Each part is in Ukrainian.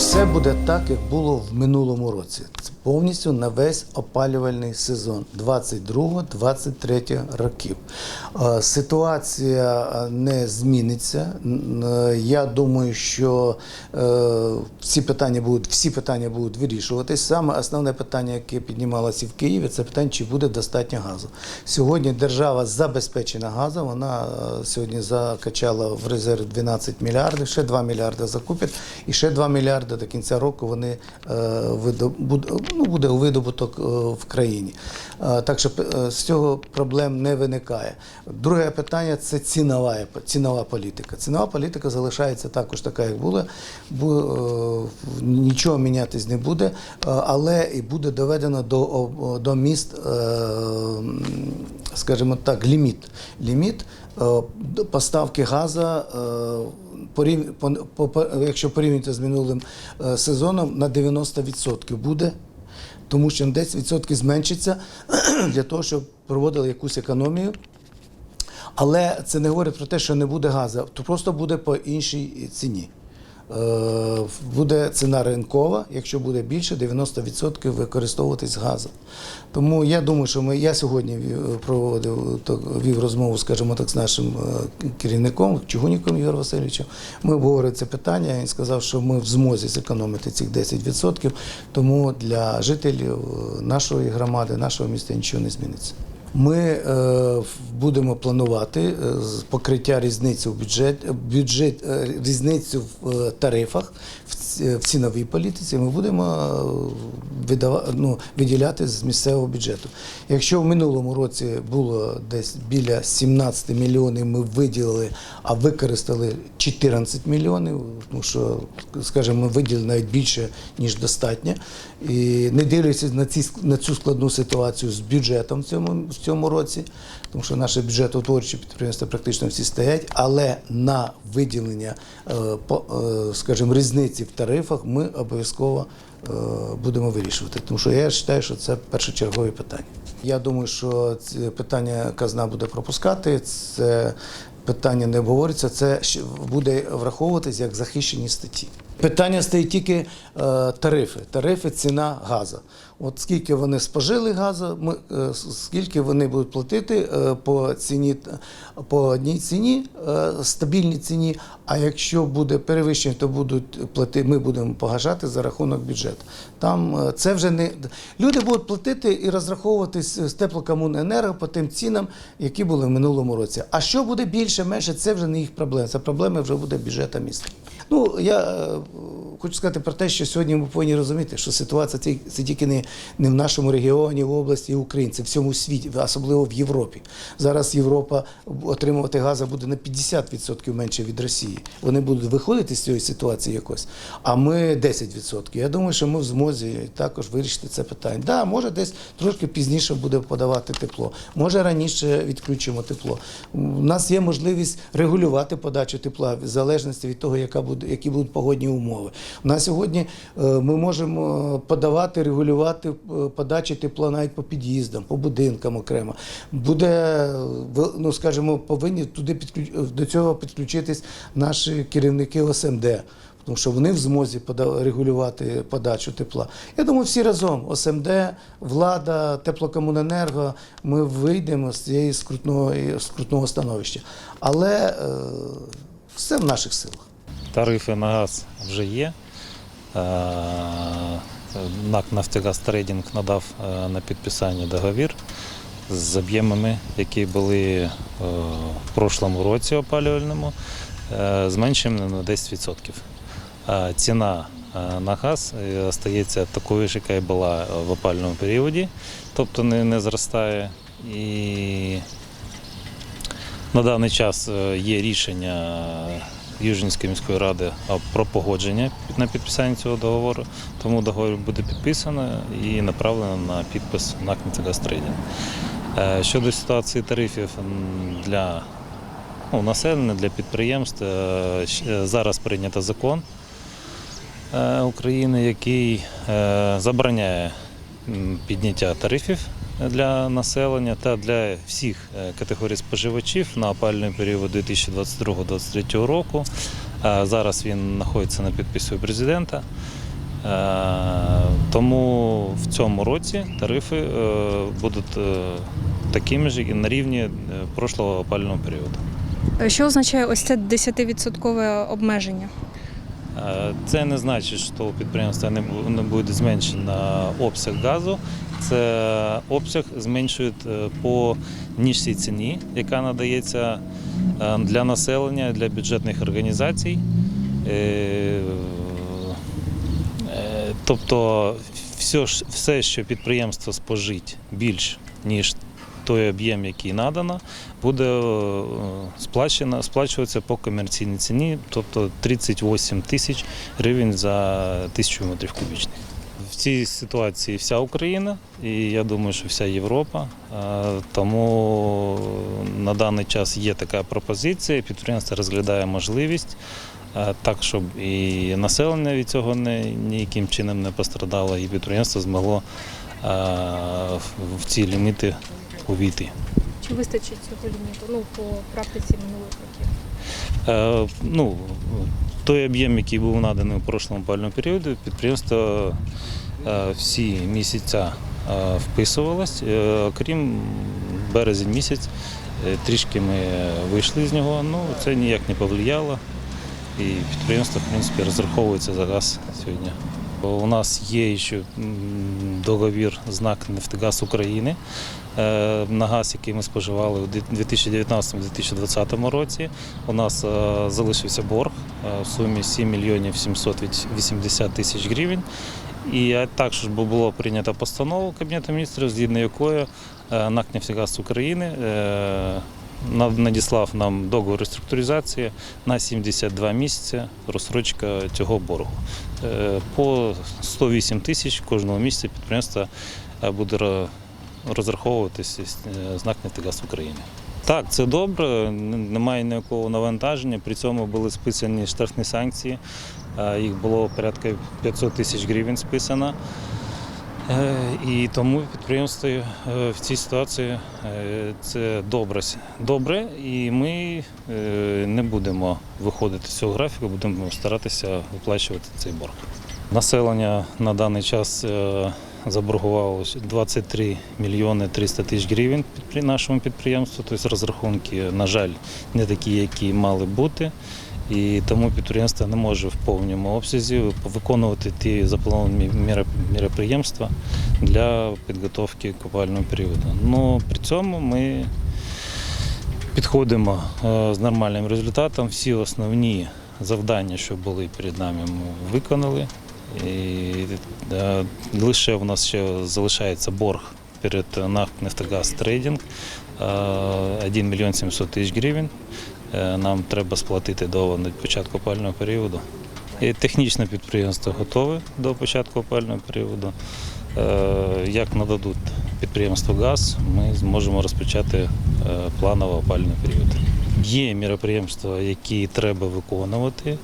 Все буде так, як було в минулому році. Повністю на весь опалювальний сезон 22-23 років. Е, Ситуація е, не зміниться. Е, Я думаю, що всі питання будуть, всі питання будуть вирішуватись. Саме основне питання, яке піднімалося в Києві, це питання, чи буде достатньо газу. Сьогодні держава забезпечена газом. Вона сьогодні закачала в резерв 12 мільярдів, ще 2 мільярди закупять, і ще 2 мільярди до кінця року вони ну, буде видобуток е, в країні. Е, Так що е, з цього проблем не виникає. Друге питання це цінова, цінова політика. Цінова політика залишається також така, як була. Бу- Нічого мінятись не буде, але і буде доведено до, до міст, скажімо так, ліміт. Ліміт поставки газу, якщо порівняти з минулим сезоном, на 90% буде тому що на 10% зменшиться для того, щоб проводили якусь економію. Але це не говорить про те, що не буде газу, то просто буде по іншій ціні. Е, Буде ціна ринкова, якщо буде більше, 90% використовуватись газом. Тому я думаю, що ми, я сьогодні проводив так, вів розмову, скажімо так, з нашим е, керівником, Чугуніком Ігорем Васильовичем. Ми обговорили це питання. Він сказав, що ми в змозі зекономити цих 10%, тому для жителів е, нашої громади, нашого міста нічого не зміниться. Ми е, будемо планувати е, покриття різниці в бюджет, бюджет е, різницю в тарифах в, ціновій політиці. Ми будемо ну, виділяти з місцевого бюджету. Якщо в минулому році було десь біля 17 мільйонів, ми виділили, а використали 14 мільйонів, тому що, скажімо, ми виділили навіть більше ніж достатньо. І не дивлячись на ці на цю складну ситуацію з бюджетом в цьому цьому році, тому що наші бюджетотворчі підприємства практично всі стоять, але на виділення, е, е, скажімо, різниці в тарифах ми обов'язково е, будемо вирішувати. Тому що я вважаю, що це першочергові питання. Я думаю, що це питання казна буде пропускати. Це питання не обговорюється, це буде враховуватись як захищені статті. Питання стоїть тільки е, тарифи. Тарифи, ціна газу. От скільки вони спожили газу, ми, е, скільки вони будуть платити е, по ціні по одній ціні, е, стабільній ціні. А якщо буде перевищення, то будуть платити, ми будемо погашати за рахунок бюджету. Там е, це вже не люди будуть платити і розраховуватись з теплокомуненерго по тим цінам, які були в минулому році. А що буде більше, менше, це вже не їх проблема. Це проблеми вже буде бюджета міста. Ну я е, хочу сказати про те, що сьогодні ми повинні розуміти, що ситуація це, тільки не, не в нашому регіоні, в області, Україні, це в всьому світі, особливо в Європі. Зараз Європа отримувати газу буде на 50% менше від Росії. Вони будуть виходити з цієї ситуації якось, а ми 10%. Я думаю, що ми в змозі також вирішити це питання. Да, може десь трошки пізніше буде подавати тепло, може раніше відключимо тепло. У нас є можливість регулювати подачу тепла в залежності від того, яка буде, які будуть погодні умови. У нас сьогодні е, ми можемо подавати, регулювати е, подачу тепла навіть по під'їздам, по будинкам окремо. Буде, е, ну скажімо, повинні туди підключ... до цього підключитись наші керівники ОСМД. Тому що вони в змозі регулювати подачу тепла. Я думаю, всі разом ОСМД, влада, теплокомуненерго, ми вийдемо з цієї скрутного, скрутного становища. Але е, все в наших силах. Тарифи на газ вже є. Е, НАК «Нафтогаз Трейдинг надав е, на підписання договір з об'ємами, які були е, в прошлому році опалювальному, зменшені на 10%. А Ціна на газ остається такою ж, яка і була в опальному періоді, тобто не, не зростає. І на даний час є рішення Южненської міської ради про погодження на підписання цього договору, тому договір буде підписано і направлено на підпис НАК «Нафтогазтрейдинг». Е, Щодо ситуації тарифів для ну, населення, для підприємств, е, е, зараз прийнято закон е, України, який забороняє підняття тарифів для населення та для всіх е, категорій споживачів на опальний період 2022-2023 року. Е, Зараз він знаходиться на підписі президента. Е, Тому в цьому році тарифи будуть такими ж і на рівні прошлого опального періоду. Що означає ось це 10% обмеження? Е, Це не значить, що у підприємства не бу- не буде зменшено обсяг газу. Це обсяг зменшують е, по нижчій ціні, яка надається е, для населення, для бюджетних організацій. Тобто все, що підприємство спожить більш ніж той об'єм, який надано, буде е, сплачено, сплачуватися по комерційній ціні, тобто 38 тисяч гривень за тисячу метрів кубічних. В цій ситуації вся Україна, і я думаю, що вся Європа. Е, Тому на даний час є така пропозиція. Підприємство розглядає можливість е, так, щоб і населення від цього ніяким чином не пострадало, і підприємство змогло в ці ліміти увійти. Чи вистачить цього ліміту? Ну, по практиці минулих років. Е, ну, той об'єм, який був наданий у прошлому опалювальному періоді, підприємство е, всі місяця е, вписувалось, е, окрім березень місяць. е, Трішки ми вийшли з нього, ну це ніяк не повлияло. І підприємство, в принципі, розраховується за газ сьогодні. У нас є ще договір знак Нафтогаз України е, на газ, який ми споживали у 2019-2020 році. У нас е, залишився борг е, в сумі 7 мільйонів 780 тисяч гривень. І також було прийнято постанову Кабінету міністрів, згідно якої НАК «Нефтегаз України надіслав нам договір реструктуризації на 72 місяці розсрочка цього боргу. Е, По 108 тисяч кожного місяця підприємство е, буде розраховуватися е, знак «Нафтогаз України. Так, це добре, немає ніякого навантаження. При цьому були списані штрафні санкції. Їх було порядка 500 тисяч гривень списано. Е, І тому підприємство е, в цій ситуації е, це добре. Добре, і ми не будемо виходити з цього графіку, будемо старатися виплачувати цей борг. Населення на даний час заборгувало 23 мільйони 300 тисяч гривень при нашому підприємству. Тобто розрахунки, на жаль, не такі, які мали бути. І тому підприємство не може в повному обсязі виконувати ті заплановані міроприємства для підготовки купального періоду. Ну при цьому ми підходимо е, з нормальним результатом. Всі основні завдання, що були перед нами, ми виконали. І е, лише у нас ще залишається борг перед НАК «Нафтогаз Трейдинг» е, 1 мільйон 700 тисяч гривень. Е, Нам треба сплатити до початку опального періоду. І технічне підприємство готове до початку опального періоду. Е, Як нададуть підприємству газ, ми зможемо розпочати е, планово опальний період. Є міроприємства, які треба виконувати.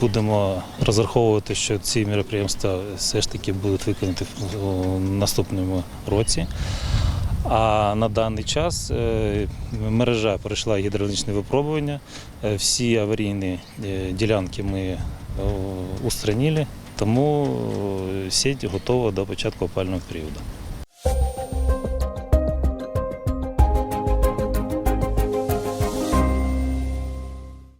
Будемо розраховувати, що ці міроприємства все ж таки будуть виконані в наступному році. А на даний час е, мережа пройшла гідравлічне випробування. Е, Всі аварійні е, ділянки ми устраніли, тому сіть готова до початку опального періоду.